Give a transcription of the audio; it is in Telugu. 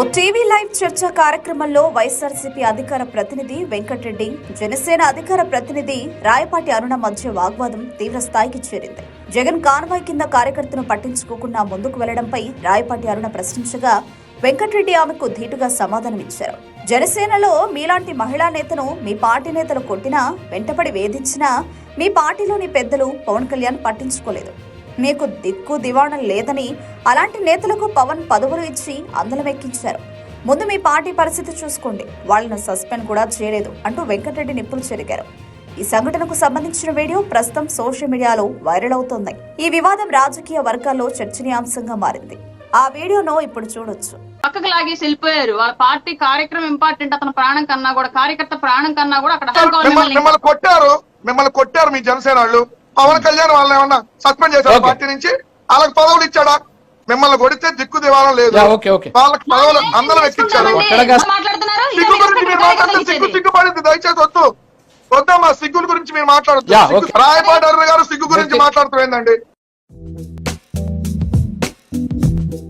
ఓ టీవీ లైవ్ చర్చ కార్యక్రమంలో వైఎస్ఆర్సీపీ అధికార ప్రతినిధి వెంకటరెడ్డి జనసేన అధికార ప్రతినిధి రాయపాటి అరుణ మధ్య వాగ్వాదం తీవ్ర స్థాయికి చేరింది. జగన్ కాన్వాయ్ కింద కార్యకర్తను పట్టించుకోకుండా ముందుకు వెళ్ళడంపై రాయపాటి అరుణ ప్రశ్నించగా వెంకటరెడ్డి ఆమెకు ధీటుగా సమాధానమిచ్చారు జనసేనలో మీలాంటి మహిళా నేతను మీ పార్టీ నేతలు కొట్టినా వెంటపడి వేధించినా మీ పార్టీలోని పెద్దలు పవన్ కళ్యాణ్ పట్టించుకోలేదు. మీకు దిక్కు దివాణం లేదని అలాంటి నేతలకు పవన్ పదవులు ఇచ్చి అందలం ఎక్కించారు ముందు మీ పార్టీ పరిస్థితి చూసుకోండి. వాళ్ళను సస్పెండ్ కూడా చేయలేదు అంటూ వెంకటరెడ్డి నిప్పులు చెరిగారు. ఈ సంఘటనకు సంబంధించిన వీడియో ప్రస్తుతం సోషల్ మీడియాలో వైరల్ అవుతోంది. ఈ వివాదం రాజకీయ వర్గాల్లో చర్చనీయాంశంగా మారింది. ఆ వీడియోను ఇప్పుడు చూడొచ్చు. పక్కకు లాగేసి వెళ్ళిపోయారు. వాళ్ళ పార్టీ కార్యక్రమం ఇంపార్టెంట్. అతని ప్రాణం కన్నా కూడా కార్యకర్త ప్రాణం కన్నా కూడా అక్కడ మిమ్మల్ని కొట్టారు. మిమ్మల్ని కొట్టారు మీ జనసేన వాళ్ళు. పవన్ కళ్యాణ్ వాళ్ళని ఏమన్నా సస్పెండ్ చేశారు. పార్టీ నుంచి? వాళ్ళకి పదవులు ఇచ్చాడా? మిమ్మల్ని కొడితే దిక్కు దివాళం లేదు. Yeah, okay, okay. వాళ్ళకి పదవులు అందరం ఎక్కించారు. మాట్లాడుతున్నారు? సిగ్గు గురించి మీరు మాట్లాడితే సిగ్గు సిగ్గుపడింది దయచేసి వద్దు. వద్దమ్మా సిగ్గుల గురించి మీరు ఓకే. రాయపాటి గారు సిగ్గు గురించి ఓకే. మాట్లాడుతూ ఏందండి?